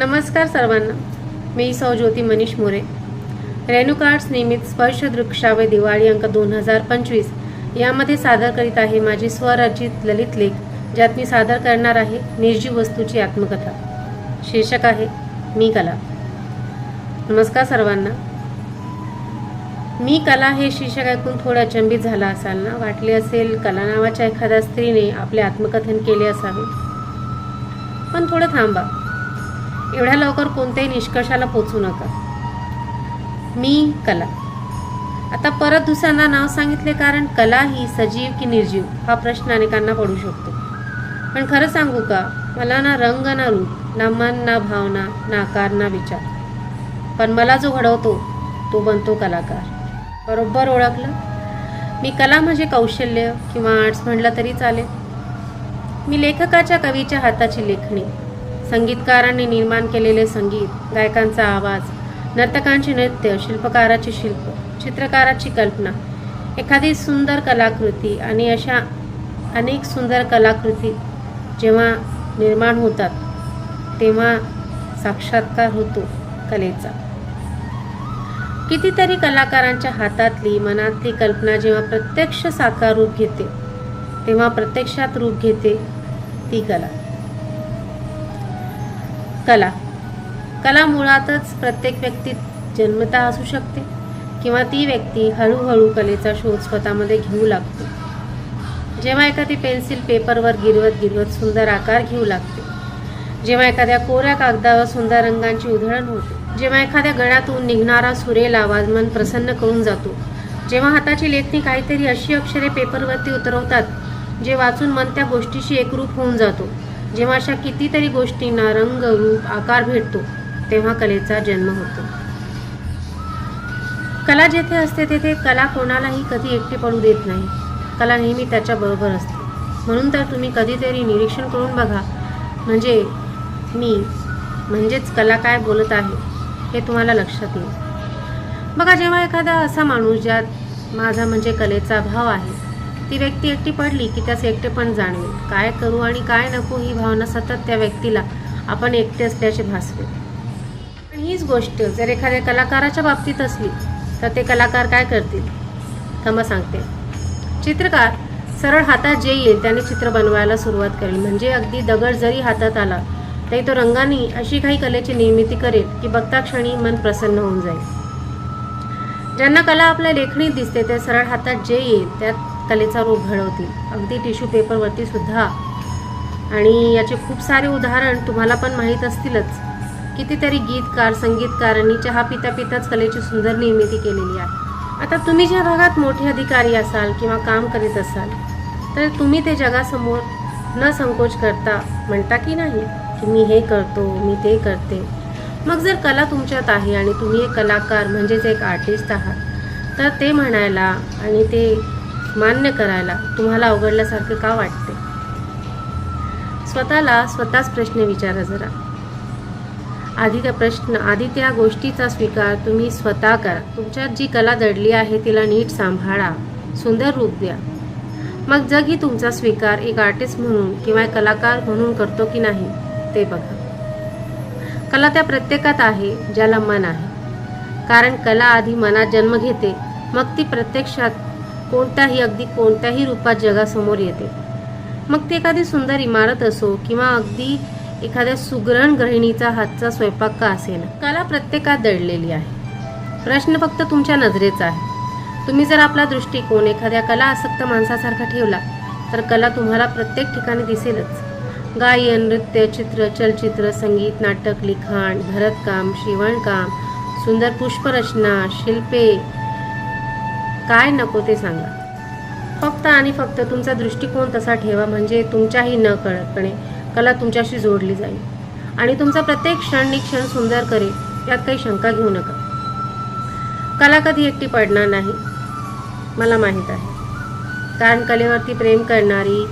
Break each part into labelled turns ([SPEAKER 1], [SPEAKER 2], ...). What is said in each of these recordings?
[SPEAKER 1] नमस्कार सर्वांना. मी सौ ज्योती मनीष मोरे. रेणुकार्ड्स निमित्त स्पर्श दृक्षावे दिवाळी अंक दोन हजार पंचवीस यामध्ये सादर करीत आहे माझी स्वरचित ललित लेख ज्यात मी सादर करणार आहे निर्जीव वस्तूची आत्मकथा. शीर्षक आहे मी कला. नमस्कार सर्वांना. मी कला हे शीर्षक ऐकून थोडं अचंबित झाला असाल ना? वाटले असेल कला नावाच्या एखाद्या स्त्रीने आपले आत्मकथन केले असावे. पण थोडं थांबा. एवढ्या लवकर कोणत्याही निष्कर्षाला पोचू नका. मी कला. आता परत दुसऱ्यांदा नाव सांगितले कारण कला ही सजीव की निर्जीव हा प्रश्न अनेकांना पडू शकतो. पण खरं सांगू का मला ना रंग ना रूप ना मन ना भावना ना आकार ना विचार. पण मला जो घडवतो तो बनतो कलाकार. बरोबर ओळखलं? मी कला म्हणजे कौशल्य किंवा आर्ट्स म्हणलं तरी चालेल. मी लेखकाच्या कवीच्या हाताची लेखणी संगीतकारांनी निर्माण केलेले संगीत गायकांचा आवाज नर्तकांचे नृत्य शिल्पकाराचे शिल्प चित्रकाराची कल्पना एखादी सुंदर कलाकृती आणि अशा अनेक सुंदर कलाकृती जेव्हा निर्माण होतात तेव्हा साक्षात्कार होतो कलेचा. कितीतरी कलाकारांच्या हातातली मनातली कल्पना जेव्हा प्रत्यक्ष साकार रूप घेते तेव्हा प्रत्यक्षात रूप घेते ती कला. कला. कला मुळातच प्रत्येक व्यक्तीत जन्मता असू शकते किंवा ती व्यक्ती हळूहळू कलेचा शोध स्वतःमध्ये घेऊ लागते. जेव्हा एखादी पेन्सिल पेपरवर गिरवत गिरवत सुंदर आकार घेऊ लागते जेव्हा एखाद्या कोऱ्या कागदावर सुंदर रंगांची उधळण होते जेव्हा एखाद्या गळ्यातून निघणारा सुरेल आवाज मन प्रसन्न करून जातो जेव्हा हाताची लेखणी काहीतरी अशी अक्षरे पेपरवरती उतरवतात जे वाचून मन त्या गोष्टीशी एकरूप होऊन जातो जेव्हा अशा कितीतरी गोष्टींना रंग रूप आकार भेटतो तेव्हा कलेचा जन्म होतो. कला जेथे असते तेथे कला कोणालाही कधी एकटी पडू देत नाही. कला नेहमी त्याच्याबरोबर असते. म्हणून तर तुम्ही कधीतरी निरीक्षण करून बघा. म्हणजे मी म्हणजेच कला काय बोलत आहे हे तुम्हाला लक्षात येईल. बघा जेव्हा एखादा असा माणूस ज्यात माझा म्हणजे कलेचा भाव आहे ती व्यक्ती एकटी पडली की त्यास एकटेपण जाणवेल. काय करू आणि काय नको ही भावना सतत त्या व्यक्तीला आपण एकटे असल्याचे भासवे पण हीच गोष्ट जर एखाद्या कलाकाराच्या बाबतीत असली तर ते कलाकार काय करतील? थांबा सांगते. चित्रकार सरळ हातात जे येईल त्याने चित्र बनवायला सुरुवात करेल. म्हणजे अगदी दगड जरी हातात आला तरी तो रंगाने अशी काही कलेची निर्मिती करेल की बघता क्षणी मन प्रसन्न होऊन जाईल. ज्यांना कला आपल्या लेखणीत दिसते ते सरळ हातात जे येईल त्यात कलेचा रूप घडवतील. अगदी टिश्यू पेपरवरती सुद्धा. आणि याचे खूप सारे उदाहरण तुम्हाला पण माहीत असतीलच कितीतरी गीतकार संगीतकारांनी चहा पिता पिताच कलेची सुंदर निर्मिती केलेली आहे. आता तुम्ही ज्या भागात मोठे अधिकारी असाल किंवा काम करीत असाल तर तुम्ही ते जगासमोर न संकोच करता म्हणता की नाही की मी हे करतो मी ते करते. मग जर कला तुमच्यात आहे आणि तुम्ही एक कलाकार म्हणजेच एक आर्टिस्ट आहात तर ते म्हणायला आणि ते मान्य करायला तुम्हाला अवघडल्यासारखे का वाटते? स्वतःला स्वतःच प्रश्न विचारा जरा. आधी त्या प्रश्न आधी त्या गोष्टीचा स्वीकार तुम्ही स्वतः करा. तुमच्यात जी कला दडली आहे तिला नीट सांभाळा. सुंदर रूप द्या. मग जग ही तुमचा स्वीकार एक आर्टिस्ट म्हणून किंवा एक कलाकार म्हणून करतो की नाही ते बघा. कला त्या प्रत्येकात आहे ज्याला मन आहे. कारण कला आधी मनात जन्म घेते मग ती प्रत्यक्षात कोणत्याही अगदी कोणत्याही रूपात जगासमोर येते. मग ती एखादी सुंदर इमारत असो किंवा अगदी एखाद्या सुग्रण गृहिणीचा हातचा स्वयंपाक का कला प्रत्येकात दडलेली आहे. प्रश्न फक्त तुमच्या नजरेचा आहे. तुम्ही जर आपला दृष्टिकोन एखाद्या कला आसक्त माणसासारखा ठेवला तर कला तुम्हाला प्रत्येक ठिकाणी दिसेलच. गायन नृत्य चित्र चलचित्र संगीत नाटक लिखाण भरतकाम शिवणकाम सुंदर पुष्परचना शिल्पे काय नको ते सांगा. फक्त आणि फक्त तुमचा दृष्टिकोन तसा ठेवा म्हणजे तुमच्याही न कळतपणे कला तुमच्याशी जोडली जाईल. आणि तुमचा प्रत्येक क्षण क्षण सुंदर करेल यात काही शंका घेऊ नका. कला कधी एकटी पडणार नाही मला माहीत आहे. कारण कलेवरती प्रेम करणारी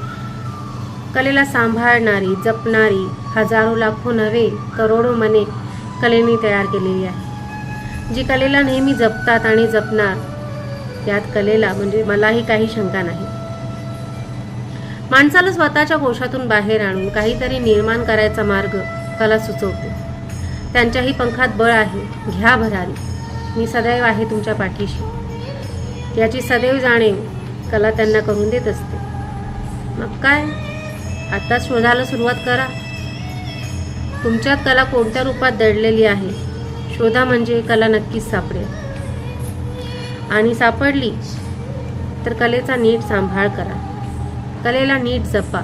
[SPEAKER 1] कलेला सांभाळणारी जपणारी हजारो लाखो नव्हे करोडो मने कलेने तयार केलेली आहे. जी कलेला नेहमी जपतात आणि जपणार त्यात कलेला म्हणजे मलाही काही शंका नाही. माणसाला स्वतःच्या कोशातून बाहेर आणून काहीतरी निर्माण करायचा मार्ग कला सुचवते. त्यांच्याही पंखात बळ आहे. घ्या भरारी. मी सदैव आहे तुमच्या पाठीशी. याची सदैव जाणीव कला त्यांना करून देत असते. मग काय? आत्ताच शोधायला सुरुवात करा. तुमच्यात कला कोणत्या रूपात दडलेली आहे? शोधा म्हणजे कला नक्कीच सापडेल. आणि सापडली तर कलेचा नीट सांभाळ करा. कलेला नीट जपा.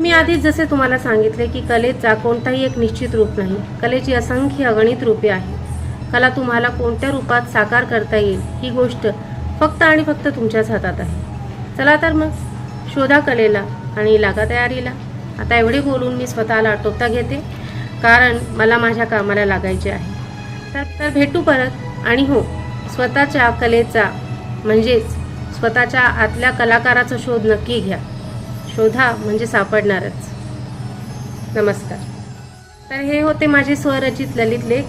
[SPEAKER 1] मी आधीच जसे तुम्हाला सांगितले की कलेचा कोणताही एक निश्चित रूप नाही. कलेची असंख्य अगणित रूपे आहे कला तुम्हाला कोणत्या रूपात साकार करता येईल ही गोष्ट फक्त आणि फक्त तुमच्याच हातात आहे. चला तर मग शोधा कलेला आणि लागा तयारीला. आता एवढे बोलून मी स्वतःला आटोपता घेते कारण मला माझ्या कामाला लागायचे आहे. तर तर भेटू परत. आणि हो स्वतःच्या कलेचा म्हणजेच स्वतःच्या आतल्या कलाकाराचा शोध नक्की घ्या. शोधा म्हणजे सापडणारच. नमस्कार. तर हे होते माझे स्वरचित ललित लेख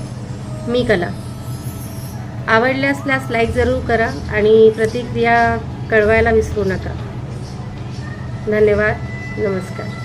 [SPEAKER 1] मी कला. आवडले असल्यास लाईक जरूर करा आणि प्रतिक्रिया कळवायला विसरू नका. धन्यवाद. नमस्कार.